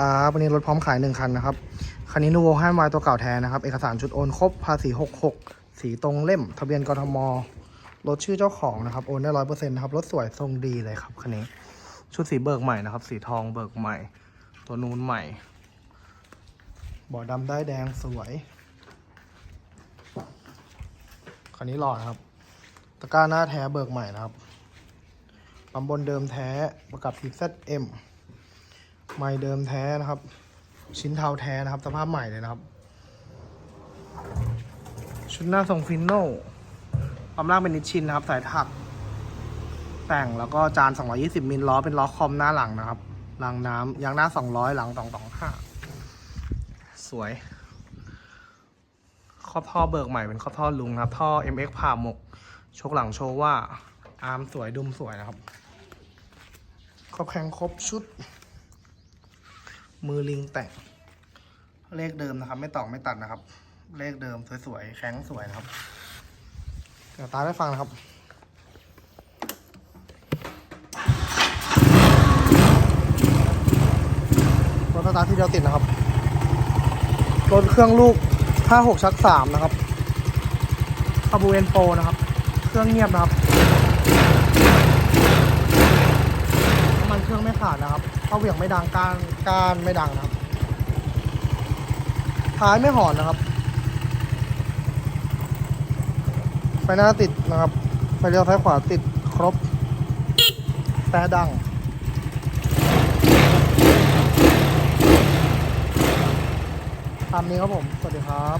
ครับวันนี้รถพร้อมขายหนึ่งคันนะครับ คันนี้นูโวให้มาตัวเก่าแท้นะครับ เอกสารชุดโอนครบ ภาษี 66 สีตรงเล่ม ทะเบียนกทม รถชื่อเจ้าของนะครับ โอนได้ร้อยเปอร์เซ็นต์นะครับ รถสวยทรงดีเลยครับคันนี้ ชุดสีเบิกใหม่นะครับ สีทองเบิกใหม่ ตัวนูนใหม่เบาะดำได้แดงสวย คันนี้หล่อนะครับ ตะกร้าหน้าแท้เบิกใหม่นะครับปั๊มบนเดิมแท้ประกับ PZM ไม้เดิมแท้นะครับ ชิ้นเทาแท้นะครับ สภาพใหม่เลยนะครับ ชุดหน้าทรงฟินโน่ความล่างเป็นนิชชินนะครับ สายถัก แต่งแล้วก็จาน 220มิลล้อเป็นล้อคอมหน้าหลังนะครับรางน้ำยางหน้า 200 หลัง 225 สวยครอบท่อเบิกใหม่เป็นครอบท่อลุงนะครับ ท่อ MX ผ่าหมกโชคหลังโชว์ว่า อาร์มสวยดุมสวยนะครับ ครบแข็งครบชุด มือลิงแต่งเลขเดิมนะครับ ไม่ตอกไม่ตัดนะครับ เลขเดิมสวยๆแข็งสวยนะครับเดี๋ยวตามให้ฟังนะครับรถสตาร์ทที่เดียวติดนะครับรถเครื่องลูก 56 ชัก 3 นะครับคาบูเอนโปนะครับ เครื่องเงียบนะครับน้ำมันเครื่อ งไม่ขาดนะครับเข้าเหวี่ยงไม่ดังก้านก้านไม่ดังนะครับท้ายไม่หอนนะครับไฟหน้าติดนะครับไฟเลี้ยวซ้ายขวาติดครบแต่ดังตามนี้ครับผม สวัสดีครับ